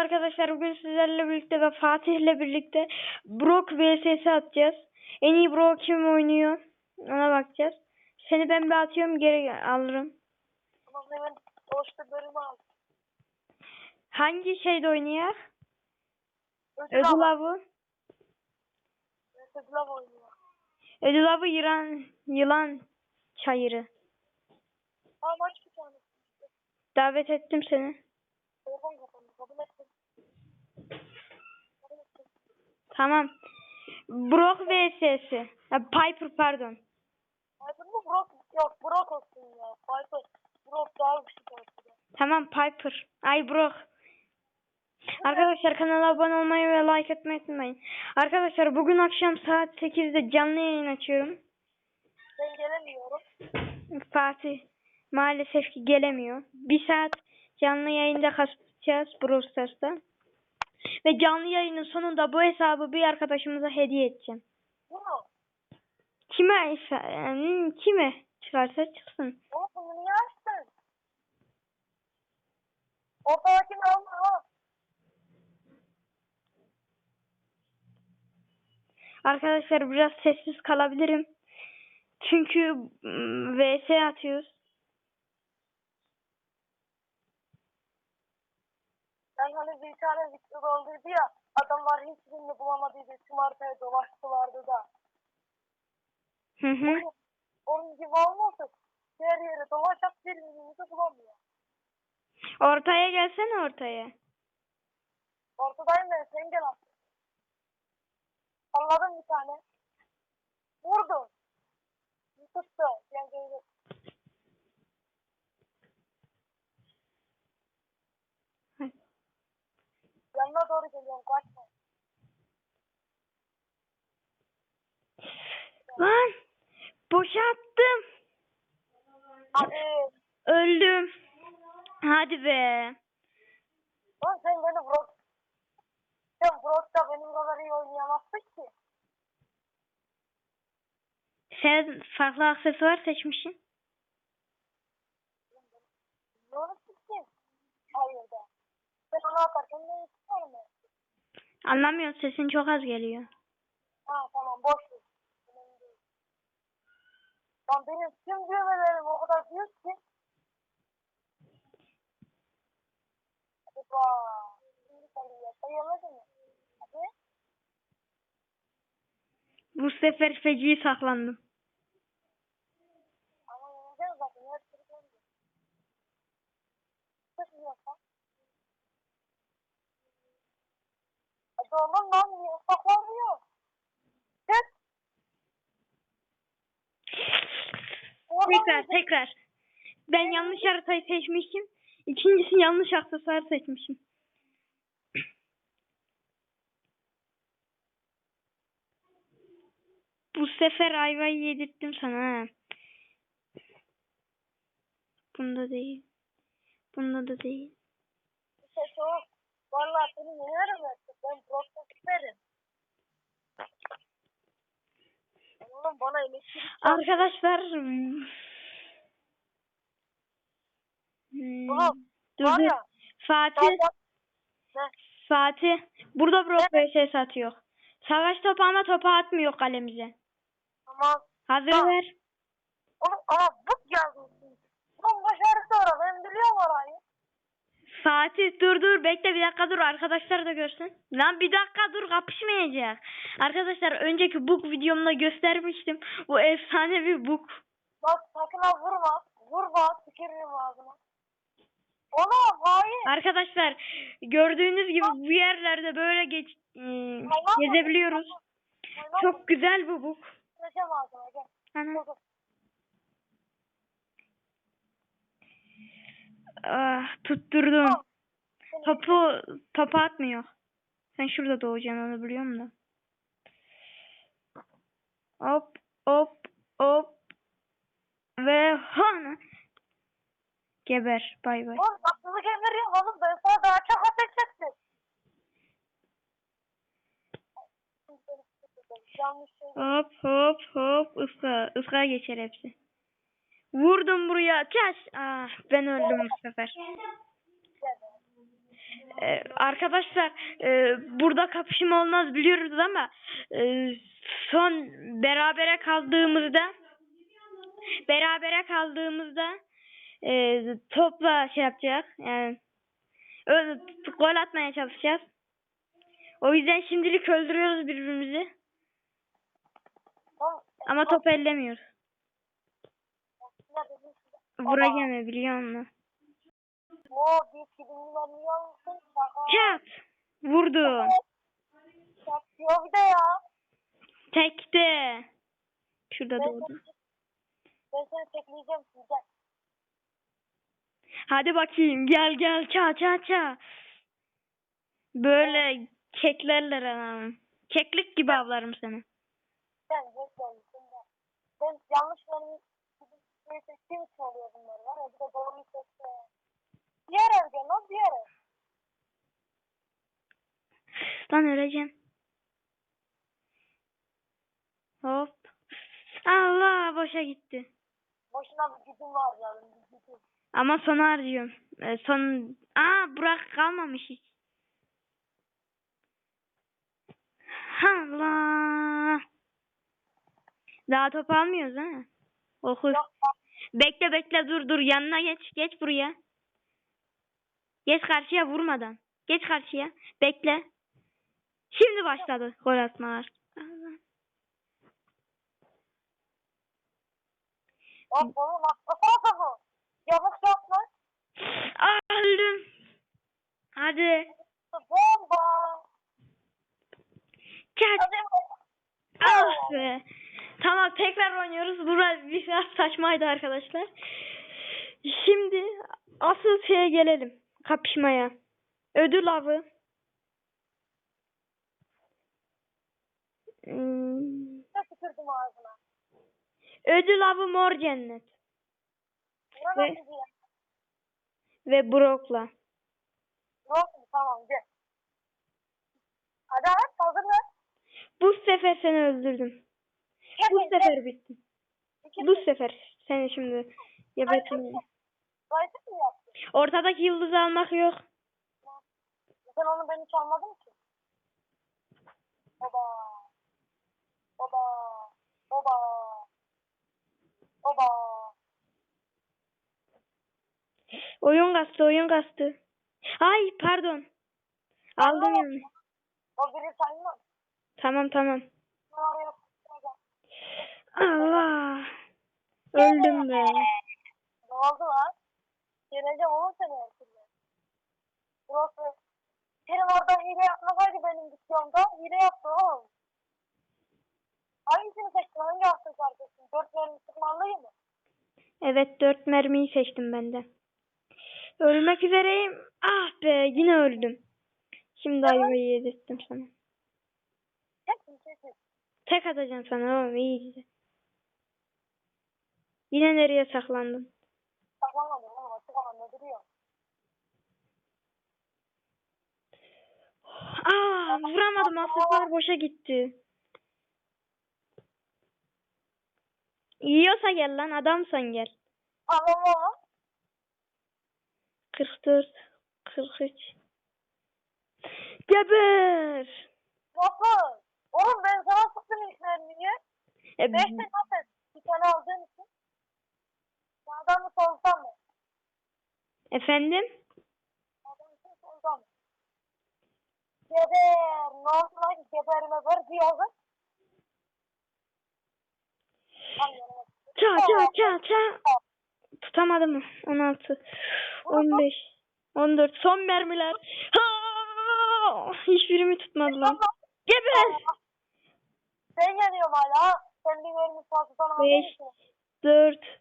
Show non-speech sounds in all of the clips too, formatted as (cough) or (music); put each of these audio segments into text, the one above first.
arkadaşlar bugün sizlerle birlikte ve Fatih'le birlikte Brock vs atacağız. En iyi Brock kim oynuyor ona bakacağız. Seni ben bir atıyorum geri alırım. Tamam hemen boşta bölümü al. Hangi şeyde oynuyor? Ödül Ödül avı. Oynuyor. Ödül avı yılan, yılan çayırı. Aa maç bir tane. Davet ettim seni. Tamam. Brock vs'si. Piper pardon. Piper mı Brock? Yok Brock olsun ya. Piper. Brock daha güçlü Piper'da. Tamam Piper. Ay Brock. Arkadaşlar kanala abone olmayı ve like etmeyi unutmayın. Arkadaşlar bugün akşam saat 8'de canlı yayın açıyorum. Ben gelemiyorum. Fatih maalesef ki gelemiyor. Bir saat canlı yayında kasacağız Brawl Stars'ta. Ve canlı yayının sonunda bu hesabı bir arkadaşımıza hediye edeceğim. Bunu. Kime yani kime çıkarsa çıksın. Bunu niye açtın? Ortadakini alma. Arkadaşlar biraz sessiz kalabilirim. Çünkü mm, VS atıyoruz. Ben hani bir tane video doldurdu ya. Adamlar hiçbirini bulamadıydı. Tüm haritaya dolaştılardı da. Hı hı. Onun gibi olmasa her yere dolaşıp birbirimizi bulamıyor. Ortaya gelsene ortaya. Ortadayım ben sen gel artık. Anladım bir tane. Vurdum. Tuttu. Yani böyle. Hadi. Yanına doğru geliyorum kaçma. Lan boşalttım. Hadi. Öldüm. Hadi be. Lan sen beni Brock. Sen Brock'ta benim kadar iyi oynayamazsın ki. Sen farklı aksesuar seçmişsin. Ne unuttuk ki? Hayır da. Ben onu atarken ne istiyorum ben? Anlamıyorum sesin çok az geliyor. Ha tamam boş ver. Önemli değil. Lan benim tüm düğmelerim o kadar büyük ki. Bak. Şimdi mı? Hadi. Bu sefer feci saklandım. Ama yeneceğiz zaten. Her türlü yeneceğiz. Nasıl yapalım? Oğlum lan niye saklanmıyor? Tek. Tekrar tekrar. Ben yanlış haritayı seçmişim. İkincisi yanlış aksesuar seçmişim. Bu sefer ayvayı yedirttim sana. Bunda değil. Bunda da değil. Vallahi seni yenerim artık. Ben Brock'ta süperim. Oğlum bana elektrik Arkadaşlar hmm, Oğlum, dur var ya. Fatih? Fatih burada Brock vs atıyor. Savaş topu ama topu atmıyor kalemize. Tamam. Hazır Tamam. ver. Oğlum ama bık yazmışsın. Oğlum başarısı orada. Ben biliyorum orayı. Fatih dur dur bekle bir dakika dur arkadaşlar da görsün. Lan bir dakika dur kapışmayacak. Arkadaşlar önceki book videomda göstermiştim. Bu efsane bir book. Bak sakın ha vurma. Vurma. Tükürürüm ağzına. Oğlum hayır. Arkadaşlar gördüğünüz gibi bu yerlerde böyle geç e, gezebiliyoruz. Çok güzel bu book. Gel. Ana. Dur, dur. Ah, tutturdum. Topu topu atmıyor. Sen şurada doğacaksın onu biliyorum da. Hop hop hop. Ve hana. Geber. Bay bay. Oğlum haksızlık emrediyorum oğlum. Ben sana daha çok ateş ettim. Hop hop hop. Iska. Iska geçer hepsi. Vurdum buraya. Çaş. Ah ben öldüm bu sefer. Ee, arkadaşlar e, burada kapışma olmaz biliyoruz ama e, son berabere kaldığımızda berabere kaldığımızda e, topla şey yapacak yani öyle gol atmaya çalışacağız. O yüzden şimdilik öldürüyoruz birbirimizi ama top ellemiyoruz. Vuracağım biliyor musun? Oo, vermiyor musun? Çat! Vurdu. Yapıyor bir de ya. Tekte. Şurada Ben doğdu. seni, ben seni tekleyeceğim sizden. Hadi bakayım gel gel ça ça ça. Böyle keklerler anam. Keklik gibi avlarım seni. Sen bekle. Sen de. Ben yanlış benim seçtiğim için oluyor bunlar var. Bir de doğruyu seçti. Diğer ev gel lan diğer ev. Lan öleceğim. Hop. Allah boşa gitti. Boşuna bir gücüm var ya. gücüm. Ama son harcıyorum. Ee, son... Aa Burak kalmamış hiç. Allah. Daha top almıyoruz ha. Yok Bekle bekle dur dur yanına geç. Geç buraya. Geç karşıya vurmadan. Geç karşıya. Bekle. Şimdi başladı gol atmalar. Yamuk yapma. Ah öldüm. Hadi. Bomba. Çat. Ah be. Tamam tekrar oynuyoruz. Burası biraz saçmaydı arkadaşlar. Şimdi asıl şeye gelelim. Kapışmaya. Ödül avı. Hmm. Ödül avı mor cennet. Ve-. Ve Brock'la. Yok mu? Tamam gel. Hadi hazır mı? Bu sefer seni öldürdüm. Bu sefer bitti. Bu sefer seni şimdi yaptın? Ortadaki yıldızı almak yok. Sen onu beni çalmadın ki. Oba. Oba. Oba. Oba. Oyun kastı, oyun kastı. Ay pardon. Aldım yani. O biri saymaz. Tamam tamam. Ben tutacağım. Allah. Öldüm be. Ne oldu lan? Geleceğim oğlum seni türlü. Burası. Senin orada hile yapmasaydı benim videomda. Hile yaptı oğlum. Hangisini seçtin? Hangi hafta şarkısın? Dört mermi sıkmalıyı mı? Evet dört mermiyi seçtim ben de. Ölmek üzereyim. Ah be yine öldüm. Şimdi ayvayı yedirttim sana. Hepsini seçtin. Tek atacağım sana oğlum iyi güzel. Yine nereye saklandın? Saklamadım oğlum. Açık alanda duruyor. Aa vuramadım asıklar boşa gitti. Yiyorsa gel lan adamsan gel. Oğlum. 44 43 Geber. Nasıl? Oğlum ben sana sıktım ilk mermiyi. E, Beş zaten bir tane aldığın için. Sağdan mı soldan mı? efendim? Sağdan mı soldan mı? Geber. Ne oldu lan? Geberme ver diyordun. Tam yanıma. Ça ça ça ça. Tutamadım. 16 15 14 son mermiler. Ha! Hiçbirimi tutmadı lan. Geber. Ben yanıyorum hala. Sen bir mermi Beş. için. 4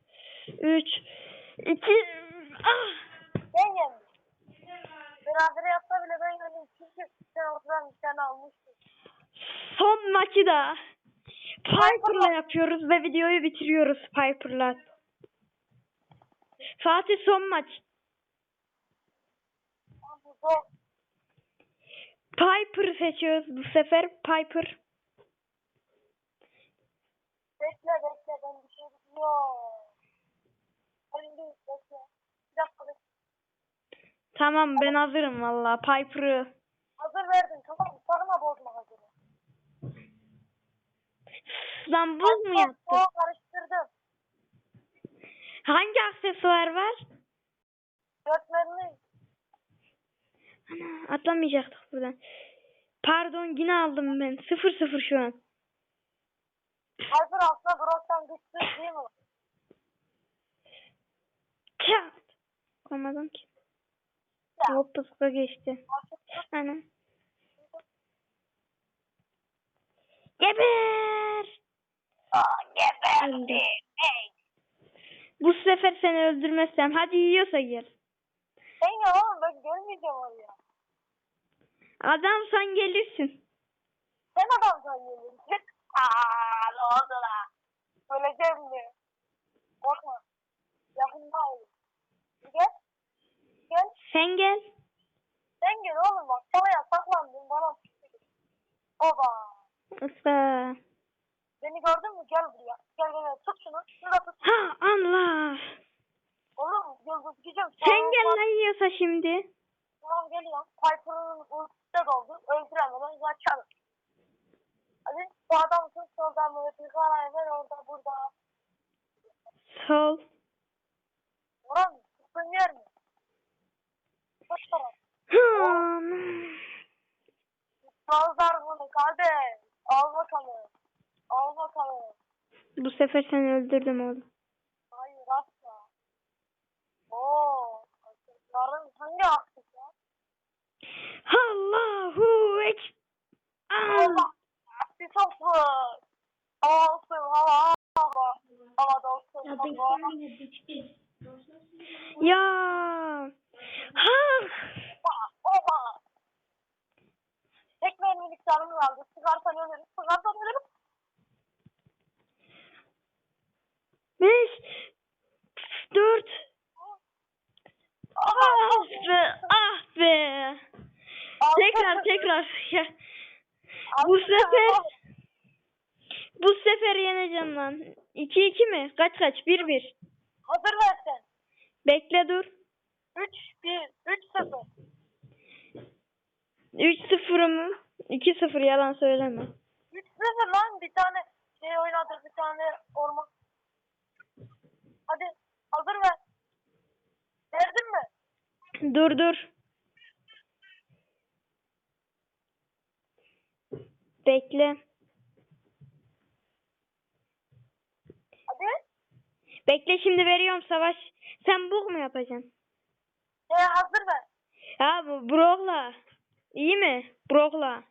3 2 ah! Ben yendim. Beraber yapsa bile ben yendim. Çünkü sen ortadan bir tane almıştın. Son maçı da Piper'la yapıyoruz ve videoyu bitiriyoruz Piper'la. Fatih son maç. Piper seçiyoruz bu sefer. Piper. Bekle bekle ben bir şey biliyorum. Tamam ben hazırım valla. Piper'ı. Hazır verdin tamam mı? Sarma bozma hazırı. Lan buz mu yaptın? Karıştırdım. Hangi aksesuar var? Dörtlerini Ana atlamayacaktık buradan. Pardon yine aldım ben. Sıfır sıfır şu an. hazır aslında Brock'tan güçsüz değil mi? Çat. Koymadım ki. Ya. Hop pıska geçti. Ana. Geber. Aa, Öldü. geberdi. Ey. Bu sefer seni öldürmezsem. Hadi yiyorsa gel. Sen ya oğlum ben gelmeyeceğim oraya. Adamsan gelirsin. Sen adamsan gelirsin. Aaa ne oldu la? Öleceğim mi? Korkma. Yakında olur. Gel. Gel. Sen gel. Sen gel oğlum bak. Sana saklandın bana. Oba. Usta. Beni gördün mü? Gel buraya. Gel gel gel. Tut şunu. Şunu da tut. Ha Allah. Oğlum yıldız gideceğim. Sen gel lan yiyorsa şimdi. Tamam geliyorum. Piper'ın ultisi de doldu. Öldüremeden kaçalım. Hadi sağda mısın solda mı? Bir karar ver orada burada. Sol. Orhan tuttuğun yer mi? Hmm. Nazar bunu kardeş. Al bakalım. Al bakalım. Bu sefer seni öldürdüm oğlum. Hayır asla. Oo. Yarın hangi aktif ya? Allahu ekber. Allah. Aktif olsun. Hava olsun hava hava. Hava da olsun. Ya. Ha. Oba. Oba. Tek mermilik canım kaldı. Sıkarsan ölürüm. Sıkarsan ölürüm. Beş. Dört. Ama Ah be. Ah be. Tekrar tekrar. (laughs) Ya. Bu sefer bu sefer yeneceğim lan. 2 2 mi? Kaç kaç? 1 1. Hazır versen. Bekle dur. 3 1 3 0. 3 0 mı? 2 0 yalan söyleme. 3 0 lan bir tane şey oynadık bir tane orman. Hadi hazır ver. Verdin mi? Dur dur. Bekle. Hadi. Bekle şimdi veriyorum savaş. Sen bug mu yapacaksın? He hazır ver. Ha bu Brock'la. İyi mi? Brock'la.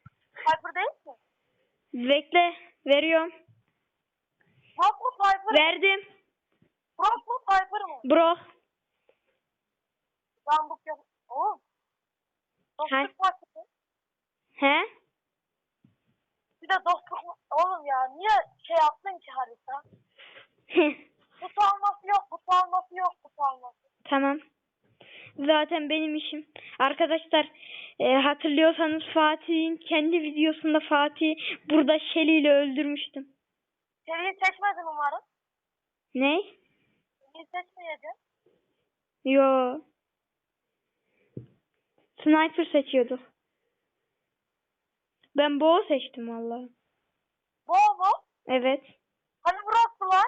Piper değil mi? Bekle. Veriyorum. Brock mu Piper mı? Verdim. Brock mu Piper mı? Brock. Ben bu. Oğlum. Hay. Dostluk maçı. He? Bir de dostluk? Oğlum ya niye şey yaptın ki harita? (laughs) Kutu alması yok, kutu alması yok, kutu alması. tamam. Zaten benim işim. Arkadaşlar e, hatırlıyorsanız Fatih'in kendi videosunda Fatih burada Shelly ile öldürmüştüm. Seriyi seçmedin umarım. Ne? Seriyi seçmeyeceğim. Yo. Sniper seçiyorduk. Ben bow seçtim valla. Bu mu? Evet. Hani Brock'tu lan?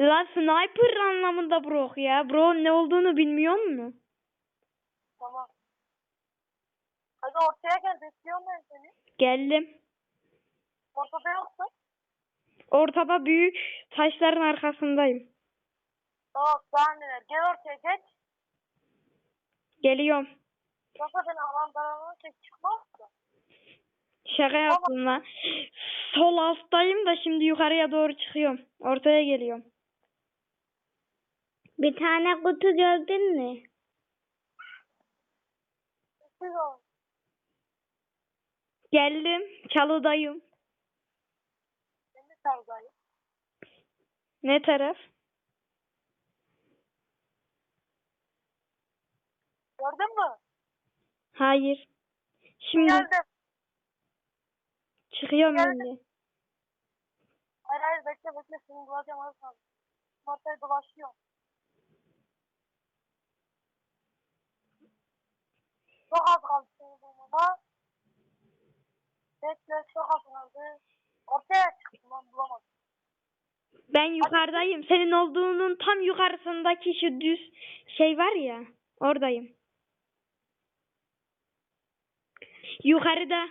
La sniper anlamında Brock ya. Brock ne olduğunu bilmiyor musun? Tamam. Hadi ortaya gel, bekliyorum ben seni. Geldim. Ortada yoksun. Ortada büyük taşların arkasındayım. Tamam, daha neler. Gel ortaya geç. Geliyorum. Yoksa beni alanlarına çek çıkmaz. Şaka yaptım lan. Sol alttayım da şimdi yukarıya doğru çıkıyorum. Ortaya geliyorum. Bir tane kutu gördün mü? Siz olun. Geldim. Çalıdayım. Ben de sargayım. Ne taraf? Gördün mü? Hayır. Şimdi Geldim. çıkıyorum Geldim. şimdi. Hayır hayır bekle bekle seni bulacağım az. Ortaya dolaşıyor. Çok az kaldı seni bulmama. Bekle çok az kaldı. Ortaya çıktım lan bulamadım. Ben yukarıdayım. Senin olduğunun tam yukarısındaki şu düz şey var ya. Oradayım. Yukarıda.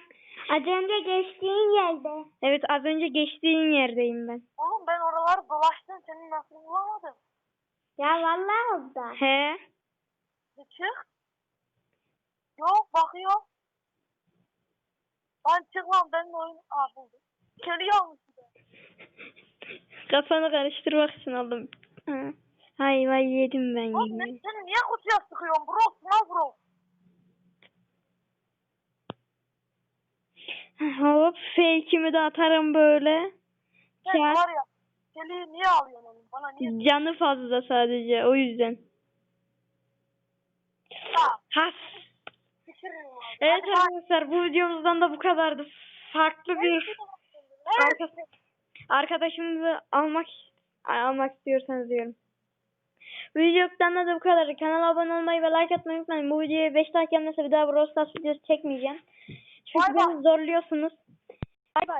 Az önce geçtiğin yerde. Evet az önce geçtiğin yerdeyim ben. Oğlum ben oraları dolaştım seni nasıl bulamadım? Ya vallahi orada. He. Çık. Yok bakıyor. Ben çıkmam ben de oyun... Aa buldum. Bir de. Kafanı karıştırmak için aldım. Ha. Hay vay yedim ben Oğlum ben yine. seni niye kutuya sıkıyorsun bro? Ne bro? Hop fake'imi de atarım böyle. Sen Çar- var ya. Deliği niye alıyorsun onu? Bana niye? Canı fazla sadece o yüzden. Ya Has. Evet arkadaşlar bu videomuzdan da bu kadardı. Farklı bir. Arka- arkadaşımızı almak almak istiyorsanız diyorum. Videodan da bu kadar. Kanala abone olmayı ve like atmayı unutmayın. Bu videoya 5 like gelmezse bir daha Brawl Stars videosu çekmeyeceğim. Çünkü bay. beni zorluyorsunuz. Bay bay.